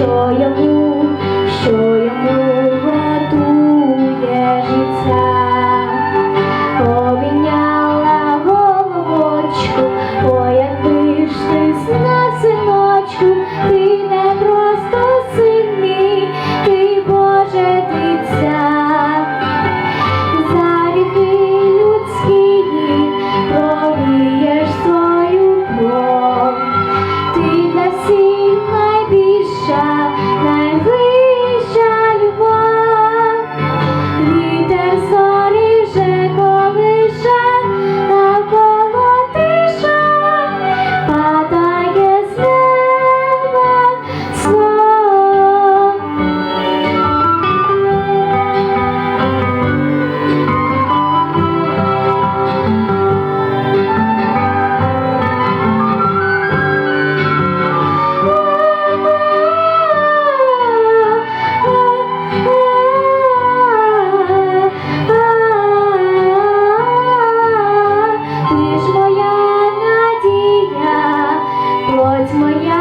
що я був, що моя